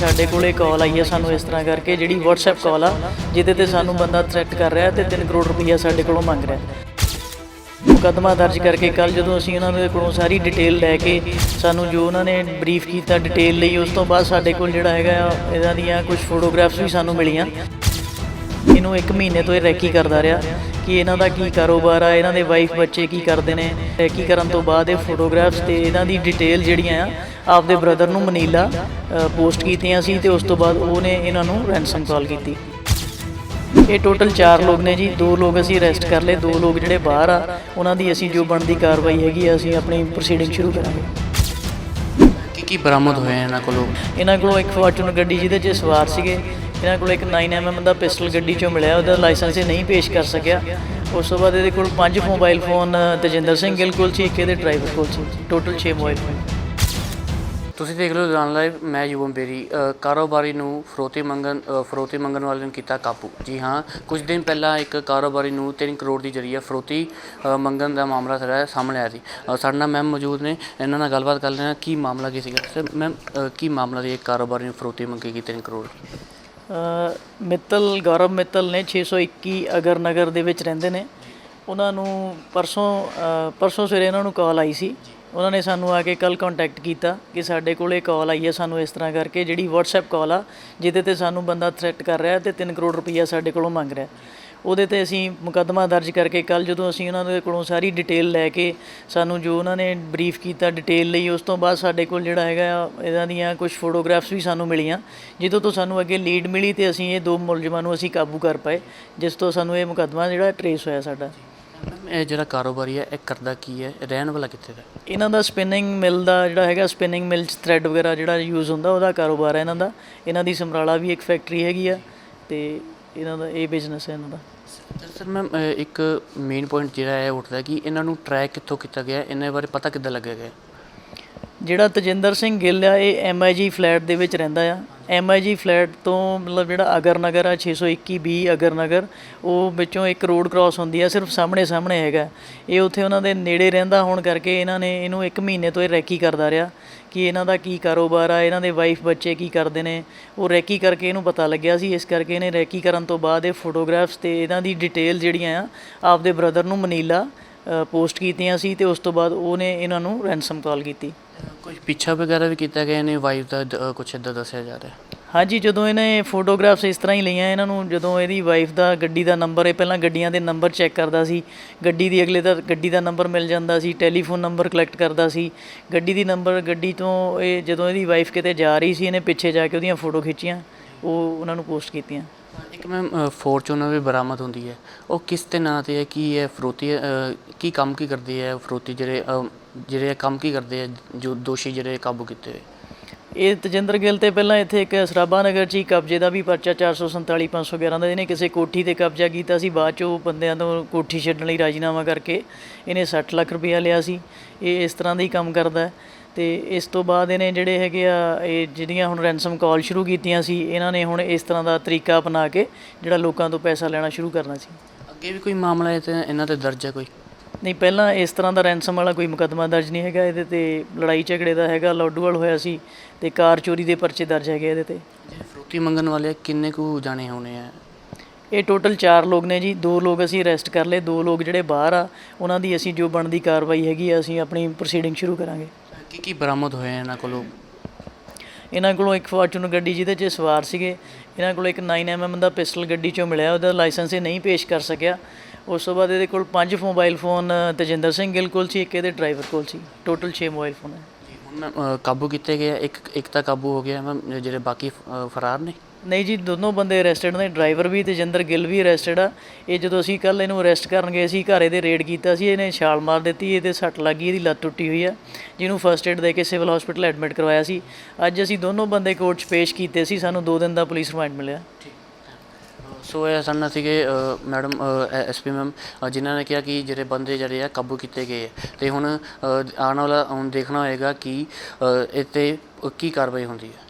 ਸਾਡੇ ਕੋਲੇ ਕਾਲ ਆਈ ਹੈ ਸਾਨੂੰ ਇਸ ਤਰ੍ਹਾਂ ਕਰਕੇ ਜਿਹੜੀ WhatsApp ਕਾਲ ਆ ਜਿਹਦੇ ਤੇ ਸਾਨੂੰ ਬੰਦਾ ਥ੍ਰੈਟ ਕਰ ਰਿਹਾ ਤੇ 3 ਕਰੋੜ ਰੁਪਈਆ ਸਾਡੇ ਕੋਲੋਂ ਮੰਗ ਰਿਹਾ। ਮੁਕੱਦਮਾ ਦਰਜ ਕਰਕੇ ਕੱਲ ਜਦੋਂ ਅਸੀਂ ਉਹਨਾਂ ਦੇ ਕੋਲੋਂ ਸਾਰੀ ਡਿਟੇਲ ਲੈ ਕੇ ਸਾਨੂੰ ਜੋ ਉਹਨਾਂ ਨੇ ਬਰੀਫ ਕੀਤਾ ਡਿਟੇਲ ਲਈ ਉਸ ਤੋਂ ਬਾਅਦ ਸਾਡੇ ਕੋਲ ਜਿਹੜਾ ਹੈਗਾ ਆ, ਇਹਨਾਂ ਦੀਆਂ ਕੁਝ ਫੋਟੋਗ੍ਰਾਫਸ ਵੀ ਸਾਨੂੰ ਮਿਲੀਆਂ। ਇਹਨੂੰ 1 ਮਹੀਨੇ ਤੋਂ ਇਹ ਰੈਕੀ ਕਰਦਾ ਰਿਹਾ। ਕਿ ਇਹਨਾਂ ਦਾ ਕੀ ਕਾਰੋਬਾਰ ਆ ਇਹਨਾਂ ਦੇ ਵਾਈਫ ਬੱਚੇ ਕੀ ਕਰਦੇ ਨੇ ਰੈਕੀ ਕਰਨ ਤੋਂ ਬਾਅਦ ਇਹ ਫੋਟੋਗ੍ਰਾਫਸ ਤੇ ਇਹਨਾਂ ਦੀ ਡਿਟੇਲ ਜਿਹੜੀਆਂ ਆ ਆਪਦੇ ਬ੍ਰਦਰ ਨੂੰ ਮਨੀਲਾ ਪੋਸਟ ਕੀਤੀਆਂ ਸੀ ਤੇ ਉਸ ਤੋਂ ਬਾਅਦ ਉਹਨੇ ਇਹਨਾਂ ਨੂੰ ਰੈਂਸਮ ਕਾਲ ਕੀਤੀ। ਇਹ ਟੋਟਲ 4 ਲੋਕ ਨੇ ਜੀ ਦੋ ਲੋਕ ਅਸੀਂ ਅਰੈਸਟ ਕਰ ਲਏ ਦੋ ਲੋਕ ਜਿਹੜੇ ਬਾਹਰ ਆ ਉਹਨਾਂ ਦੀ ਅਸੀਂ ਜੋ ਬਣਦੀ ਕਾਰਵਾਈ ਹੈਗੀ ਆ ਅਸੀਂ ਆਪਣੀ ਪ੍ਰੋਸੀਡਿੰਗ ਸ਼ੁਰੂ ਕਰਾਂਗੇ। ਕੀ ਕੀ ਬਰਾਮਦ ਹੋਏ ਇਹਨਾਂ ਕੋਲੋਂ? ਇਹਨਾਂ ਕੋਲੋਂ ਇੱਕ ਫਾਰਚੂਨਰ ਗੱਡੀ ਜਿਹਦੇ 'ਚ ਸਵਾਰ ਸੀਗੇ ਇਹਨਾਂ ਕੋਲ ਇੱਕ 9mm ਦਾ ਪਿਸਟਲ ਗੱਡੀ 'ਚੋਂ ਮਿਲਿਆ, ਉਹਦਾ ਲਾਇਸੈਂਸ ਇਹ ਨਹੀਂ ਪੇਸ਼ ਕਰ ਸਕਿਆ। ਉਸ ਤੋਂ ਬਾਅਦ ਇਹਦੇ ਕੋਲ ਪੰਜ ਮੋਬਾਈਲ ਫੋਨ ਤਜਿੰਦਰ ਸਿੰਘ ਗਿੱਲ ਕੋਲ ਸੀ, ਇੱਕ ਇਹਦੇ ਡਰਾਈਵਰ ਕੋਲ ਸੀ। ਟੋਟਲ 6 ਮੋਬਾਈਲ ਫੋਨ ਤੁਸੀਂ ਦੇਖ ਰਹੇ ਹੋ ਲੁਧਿਆਣਾ ਲਾਈਵ ਮੈਂ ਯੁਵਮ ਬੇਰੀ ਕਾਰੋਬਾਰੀ ਨੂੰ ਫਰੋਤੀ ਮੰਗਣ ਫਰੋਤੀ ਮੰਗਣ ਵਾਲੇ ਨੂੰ ਕੀਤਾ ਕਾਬੂ। ਜੀ ਹਾਂ, ਕੁਝ ਦਿਨ ਪਹਿਲਾਂ ਇੱਕ ਕਾਰੋਬਾਰੀ ਨੂੰ 3 ਕਰੋੜ ਦੀ ਜਰੀਆ ਫਰੋਤੀ ਮੰਗਣ ਦਾ ਮਾਮਲਾ ਸਾਡਾ ਸਾਹਮਣੇ ਆਇਆ ਸੀ। ਸਾਡੇ ਨਾਲ ਮੈਮ ਮੌਜੂਦ ਨੇ, ਇਹਨਾਂ ਨਾਲ ਗੱਲਬਾਤ ਕਰ ਲੈਣਾ ਕੀ ਮਾਮਲਾ ਕੀ ਸੀਗਾ? ਸਰ ਮੈਮ ਕੀ ਮਾਮਲਾ ਸੀ ਇੱਕ ਕਾਰੋਬਾਰੀ ਨੂੰ ਫਰੋਤੀ ਮੰਗੇਗੀ 3 ਕਰੋੜ ਮਿੱਤਲ, ਗੌਰਵ ਮਿੱਤਲ ਨੇ 621 ਅਗਰ ਨਗਰ ਦੇ ਵਿੱਚ ਰਹਿੰਦੇ ਨੇ। ਉਹਨਾਂ ਨੂੰ ਪਰਸੋਂ ਪਰਸੋਂ ਸਵੇਰੇ ਇਹਨਾਂ ਨੂੰ ਕਾਲ ਆਈ ਸੀ। ਉਹਨਾਂ ਨੇ ਸਾਨੂੰ ਆ ਕੇ ਕੱਲ ਕੰਟੈਕਟ ਕੀਤਾ ਕਿ ਸਾਡੇ ਕੋਲੇ ਕਾਲ ਆਈ ਹੈ ਸਾਨੂੰ ਇਸ ਤਰ੍ਹਾਂ ਕਰਕੇ, ਜਿਹੜੀ WhatsApp ਕਾਲ ਆ, ਜਿਹਦੇ ਤੇ ਸਾਨੂੰ ਬੰਦਾ ਥ੍ਰੈਟ ਕਰ ਰਿਹਾ ਤੇ 3 ਕਰੋੜ ਰੁਪਈਆ ਸਾਡੇ ਕੋਲੋਂ ਮੰਗ ਰਿਹਾ ਉਹਦੇ ਤੇ ਅਸੀਂ ਮੁਕੱਦਮਾ ਦਰਜ ਕਰਕੇ ਕੱਲ ਜਦੋਂ ਅਸੀਂ ਉਹਨਾਂ ਦੇ ਕੋਲੋਂ ਸਾਰੀ ਡਿਟੇਲ ਲੈ ਕੇ ਸਾਨੂੰ ਜੋ ਉਹਨਾਂ ਨੇ ਬਰੀਫ ਕੀਤਾ ਡਿਟੇਲ ਲਈ ਉਸ ਤੋਂ ਬਾਅਦ ਸਾਡੇ ਕੋਲ ਜਿਹੜਾ ਹੈਗਾ ਇਹਨਾਂ ਦੀਆਂ ਕੁਝ ਫੋਟੋਗ੍ਰਾਫਸ ਵੀ ਸਾਨੂੰ ਮਿਲੀਆਂ ਜਿੱਦੋਂ ਤੋਂ ਸਾਨੂੰ ਅੱਗੇ ਲੀਡ ਮਿਲੀ ਤੇ ਅਸੀਂ ਇਹ ਦੋ ਮੁਲਜ਼ਮਾਂ ਨੂੰ ਅਸੀਂ ਕਾਬੂ ਕਰ ਪਏ ਜਿਸ ਤੋਂ ਸਾਨੂੰ ਇਹ ਮੁਕੱਦਮਾ ਜਿਹੜਾ ਟਰੇਸ ਹੋਇਆ ਸਾਡਾ। ਇਹ ਜਿਹੜਾ ਕਾਰੋਬਾਰੀ ਹੈ ਇਹ ਕਰਦਾ ਕੀ ਹੈ? ਰਹਿਣ ਵਾਲਾ ਕਿੱਥੇ ਦਾ? ਇਹਨਾਂ ਦਾ ਸਪਿਨਿੰਗ ਮਿਲ ਦਾ ਜਿਹੜਾ ਹੈਗਾ ਸਪਿਨਿੰਗ ਮਿਲ ਚ ਥ੍ਰੈਡ ਵਗੈਰਾ ਜਿਹੜਾ ਯੂਜ਼ ਹੁੰਦਾ ਉਹਦਾ ਕਾਰੋਬਾਰ ਹੈ ਇਹਨਾਂ ਦਾ। ਇਹਨਾਂ ਦੀ ਸਮਰਾਲਾ ਵੀ ਇੱਕ ਫੈਕਟਰੀ ਹੈਗੀ ਆ ਤੇ ਇਹਨਾਂ ਦਾ ਇਹ ਬਿਜ਼ਨਸ ਹੈ ਇਹਨਾਂ ਦਾ। ਸਰ ਮੈਮ ਇੱਕ ਮੇਨ ਪੁਆਇੰਟ ਜਿਹੜਾ ਹੈ ਉੱਠਦਾ ਕਿ ਇਹਨਾਂ ਨੂੰ ਟਰੈਕ ਕਿੱਥੋਂ ਕੀਤਾ ਗਿਆ ਇਹਨਾਂ ਬਾਰੇ ਪਤਾ ਕਿੱਦਾਂ ਲੱਗਿਆ ਗਿਆ? ਜਿਹੜਾ ਤਜਿੰਦਰ ਸਿੰਘ ਗਿੱਲ ਆ ਇਹ ਐਮਆਈਜੀ ਫਲੈਟ ਦੇ ਵਿੱਚ ਰਹਿੰਦਾ ਆ। ਐਮਆਈਜੀ ਫਲੈਟ ਤੋਂ ਮਤਲਬ ਜਿਹੜਾ ਅਗਰ ਨਗਰ ਆ 621 ਬੀ ਅਗਰ ਨਗਰ, ਉਹ ਵਿੱਚੋਂ ਇੱਕ ਰੋਡ ਕ੍ਰਾਸ ਹੁੰਦੀ ਆ, ਸਿਰਫ ਸਾਹਮਣੇ ਸਾਹਮਣੇ ਹੈਗਾ। ਇਹ ਉੱਥੇ ਉਹਨਾਂ ਦੇ ਨੇੜੇ ਰਹਿੰਦਾ ਹੋਣ ਕਰਕੇ ਇਹਨਾਂ ਨੇ ਇਹਨੂੰ 1 ਮਹੀਨੇ ਤੋਂ ਇਹ ਰੈਕੀ ਕਰਦਾ ਰਿਹਾ ਕਿ ਇਹਨਾਂ ਦਾ ਕੀ ਕਾਰੋਬਾਰ ਆ, ਇਹਨਾਂ ਦੇ ਵਾਈਫ ਬੱਚੇ ਕੀ ਕਰਦੇ ਨੇ। ਉਹ ਰੈਕੀ ਕਰਕੇ ਇਹਨੂੰ ਪਤਾ ਲੱਗਿਆ ਸੀ, ਇਸ ਕਰਕੇ ਇਹਨੇ ਰੈਕੀ ਕਰਨ ਤੋਂ ਬਾਅਦ ਇਹ ਫੋਟੋਗ੍ਰਾਫਸ ਤੇ ਇਹਨਾਂ ਦੀ ਡਿਟੇਲ ਜਿਹੜੀਆਂ ਆ, ਆਪਦੇ ਬ੍ਰਦਰ ਨੂੰ ਮਨੀਲਾ ਪੋਸਟ ਕੀਤੀਆਂ ਸੀ ਤੇ ਉਸ ਤੋਂ ਬਾਅਦ ਉਹਨੇ ਇਹਨਾਂ ਨੂੰ ਰੈਂਸਮ ਕਾਲ ਕੀਤੀ। ਕੁਝ ਪਿੱਛਾ ਵਗੈਰਾ ਵੀ ਕੀਤਾ ਗਿਆ? ਇਹਨੇ ਵਾਈਫ ਦਾ ਦ- ਕੁਛ ਇਦਾਂ ਦੱਸਿਆ ਜਾ ਰਿਹਾ? ਹਾਂਜੀ, ਜਦੋਂ ਇਹਨੇ ਫੋਟੋਗ੍ਰਾਫਸ ਇਸ ਤਰ੍ਹਾਂ ਹੀ ਲਈਆਂ, ਇਹਨਾਂ ਨੂੰ ਜਦੋਂ ਇਹਦੀ ਵਾਈਫ ਦਾ ਗੱਡੀ ਦਾ ਨੰਬਰ ਇਹ ਪਹਿਲਾਂ ਗੱਡੀਆਂ ਦੇ ਨੰਬਰ ਚੈੱਕ ਕਰਦਾ ਸੀ। ਗੱਡੀ ਦੀ ਅਗਲੇ ਦਾ, ਗੱਡੀ ਦਾ ਨੰਬਰ ਮਿਲ ਜਾਂਦਾ ਸੀ ਟੈਲੀਫੋਨ ਨੰਬਰ ਕਲੈਕਟ ਕਰਦਾ ਸੀ। ਗੱਡੀ ਦੀ ਨੰਬਰ ਗੱਡੀ ਤੋਂ ਇਹ ਜਦੋਂ ਇਹਦੀ ਵਾਈਫ ਕਿਤੇ ਜਾ ਰਹੀ ਸੀ, ਇਹਨੇ ਪਿੱਛੇ ਜਾ ਕੇ ਉਹਦੀਆਂ ਫੋਟੋ ਖਿੱਚੀਆਂ, ਉਹ ਉਹਨਾਂ ਨੂੰ ਪੋਸਟ ਕੀਤੀਆਂ। ਇੱਕ ਮੈਮ ਫੋਰਚੂਨਰ ਵੀ ਬਰਾਮਦ ਹੁੰਦੀ ਹੈ। ਉਹ ਕਿਸ ਦੇ ਨਾਂ ਤੇ ਹੈ? ਕੀ ਹੈ ਫਰੋਤੀ ਕੀ ਕੰਮ ਕੀ ਕਰਦੀ ਹੈ ਫਰੋਤੀ ਜਿਹੜੇ ਜਿਹੜੇ ਇਹ ਕੰਮ ਕੀ ਕਰਦੇ ਹੈ ਜੋ ਦੋਸ਼ੀ ਜਿਹੜੇ ਕਾਬੂ ਕੀਤੇ ਹੋਏ? ਇਹ ਤਜਿੰਦਰ ਗਿੱਲ ਤੇ ਪਹਿਲਾਂ ਇੱਥੇ ਇੱਕ ਸਰਾਭਾ ਨਗਰ 'ਚ ਹੀ ਕਬਜ਼ੇ ਦਾ ਵੀ ਪਰਚਾ 447 511 ਦਾ ਇਹਨੇ ਕਿਸੇ ਕੋਠੀ ਤੇ ਕਬਜ਼ਾ ਕੀਤਾ ਸੀ। ਬਾਅਦ 'ਚ ਉਹ ਬੰਦਿਆਂ ਤੋਂ ਕੋਠੀ ਛੱਡਣ ਲਈ ਰਾਜੀਨਾਮਾ ਕਰਕੇ ਇਹਨੇ 60 ਲੱਖ ਰੁਪਇਆ ਲਿਆ ਸੀ। ਇਹ ਇਸ ਤਰ੍ਹਾਂ ਦਾ ਹੀ ਕੰਮ ਕਰਦਾ ਹੈ। ਤੇ ਇਸ ਤੋਂ ਬਾਅਦ ਇਹਨੇ ਜਿਹੜੇ ਹੈਗੇ ਆ ਇਹ ਜਿਹੜੀਆਂ ਹੁਣ ਰੈਂਸਮ ਕਾਲ ਸ਼ੁਰੂ ਕੀਤੀਆਂ ਸੀ ਇਹਨਾਂ ਨੇ ਹੁਣ ਇਸ ਤਰ੍ਹਾਂ ਦਾ ਤਰੀਕਾ ਅਪਣਾ ਕੇ ਜਿਹੜਾ ਲੋਕਾਂ ਤੋਂ ਪੈਸਾ ਲੈਣਾ ਸ਼ੁਰੂ ਕਰਨਾ ਸੀ। ਅੱਗੇ ਵੀ ਕੋਈ ਮਾਮਲਾ ਹੈ ਤੇ ਇਹਨਾਂ ਤੇ ਦਰਜ ਹੈ ਕੋਈ? ਨਹੀਂ ਪਹਿਲਾਂ ਇਸ ਤਰ੍ਹਾਂ ਦਾ ਰੈਂਸਮ ਵਾਲਾ ਕੋਈ ਮੁਕੱਦਮਾ ਦਰਜ ਨਹੀਂ ਹੈਗਾ ਇਹਦੇ ਤੇ ਲੜਾਈ ਝਗੜੇ ਦਾ ਹੈਗਾ ਲੋਡੂਵਾਲ ਹੋਇਆ ਸੀ ਤੇ ਕਾਰ ਚੋਰੀ ਦੇ ਪਰਚੇ ਦਰਜ ਹੈਗੇ ਇਹਦੇ ਤੇ। ਫਰੋਤੀ ਮੰਗਣ ਵਾਲੇ ਕਿੰਨੇ ਕੁ ਜਾਣੇ ਹੋਣੇ ਆ? ਇਹ ਟੋਟਲ 4 ਲੋਕ ਨੇ ਜੀ ਦੋ ਲੋਕ ਅਸੀਂ ਅਰੈਸਟ ਕਰ ਲਏ ਦੋ ਲੋਕ ਜਿਹੜੇ ਬਾਹਰ ਆ ਉਹਨਾਂ ਦੀ ਅਸੀਂ ਜੋ ਬਣਦੀ ਕਾਰਵਾਈ ਹੈਗੀ ਆ ਅਸੀਂ ਆਪਣੀ ਪ੍ਰੋਸੀਡਿੰਗ ਸ਼ੁਰੂ ਕਰਾਂਗੇ। ਕੀ ਕੀ ਬਰਾਮਦ ਹੋਏ ਇਹਨਾਂ ਕੋਲੋਂ? ਇਹਨਾਂ ਕੋਲੋਂ ਇੱਕ ਫਾਰਚੂਨਰ ਗੱਡੀ ਜਿਹਦੇ 'ਚ ਸਵਾਰ ਸੀਗੇ। ਇਹਨਾਂ ਕੋਲ ਇੱਕ 9mm ਦਾ ਪਿਸਟਲ ਗੱਡੀ 'ਚੋਂ ਮਿਲਿਆ ਉਹਦਾ ਲਾਇਸੈਂਸ ਇਹ ਨਹੀਂ ਪੇਸ਼ ਕਰ ਸਕਿਆ। ਉਸ ਤੋਂ ਬਾਅਦ ਇਹਦੇ ਕੋਲ ਪੰਜ ਮੋਬਾਈਲ ਫੋਨ ਤਜਿੰਦਰ ਸਿੰਘ ਗਿੱਲ ਕੋਲ ਸੀ ਇੱਕ ਇਹਦੇ ਡਰਾਈਵਰ ਕੋਲ ਸੀ। ਟੋਟਲ 6 ਮੋਬਾਈਲ ਫੋਨ ਹੈ ਹੁਣ ਕਾਬੂ ਕੀਤੇ ਗਏ ਇੱਕ ਇੱਕ ਤਾਂ ਕਾਬੂ ਹੋ ਗਿਆ ਮੈਮ ਜਿਹੜੇ ਬਾਕੀ ਫਰਾਰ ਨੇ? ਨਹੀਂ ਜੀ ਦੋਨੋਂ ਬੰਦੇ ਅਰੈਸਟਡ ਨੇ ਡਰਾਈਵਰ ਵੀ ਤੇ ਜਿੰਦਰ ਗਿੱਲ ਵੀ ਅਰੈਸਟਡ ਆ। ਇਹ ਜਦੋਂ ਅਸੀਂ ਕੱਲ ਇਹਨੂੰ ਅਰੈਸਟ ਕਰਨ ਗਏ ਸੀ ਘਰ ਇਹਦੇ ਰੇਡ ਕੀਤਾ ਸੀ ਇਹਨੇ ਛਾਲ ਮਾਰ ਦਿੱਤੀ ਇਹਦੇ ਸੱਟ ਲੱਗੀ ਇਹਦੀ ਲੱਤ ਟੁੱਟੀ ਹੋਈ ਆ ਜਿਹਨੂੰ ਫਰਸਟ ਏਡ ਦੇ ਕੇ ਸਿਵਲ ਹਸਪੀਟਲ ਐਡਮਿਟ ਕਰਵਾਇਆ ਸੀ। ਅੱਜ ਅਸੀਂ ਦੋਨੋਂ ਬੰਦੇ ਕੋਰਟ 'ਚ ਪੇਸ਼ ਕੀਤੇ ਸੀ ਸਾਨੂੰ 2 ਦਿਨ ਦਾ ਪੁਲਿਸ ਰਿਮਾਂਡ ਮਿਲਿਆ। ਸੋ ਇਹ ਸਾਨੂੰ ਨਾਲ ਸੀਗੇ ਅ, ਮੈਡਮ ਐਸਪੀ ਮੈਮ ਜਿਨ੍ਹਾਂ ਨੇ ਕਿਹਾ ਕਿ ਜਿਹੜੇ ਬੰਦੇ ਜਿਹੜੇ ਆ ਕਾਬੂ ਕੀਤੇ ਗਏ ਆ। ਤੇ ਹੁਣ ਆਉਣ ਵਾਲਾ ਹੁਣ ਦੇਖਣਾ ਹੋਏਗਾ ਕਿ ਅ, ਇਹ 'ਤੇ ਕੀ ਕਾਰਵਾਈ ਹੁੰਦੀ ਹੈ।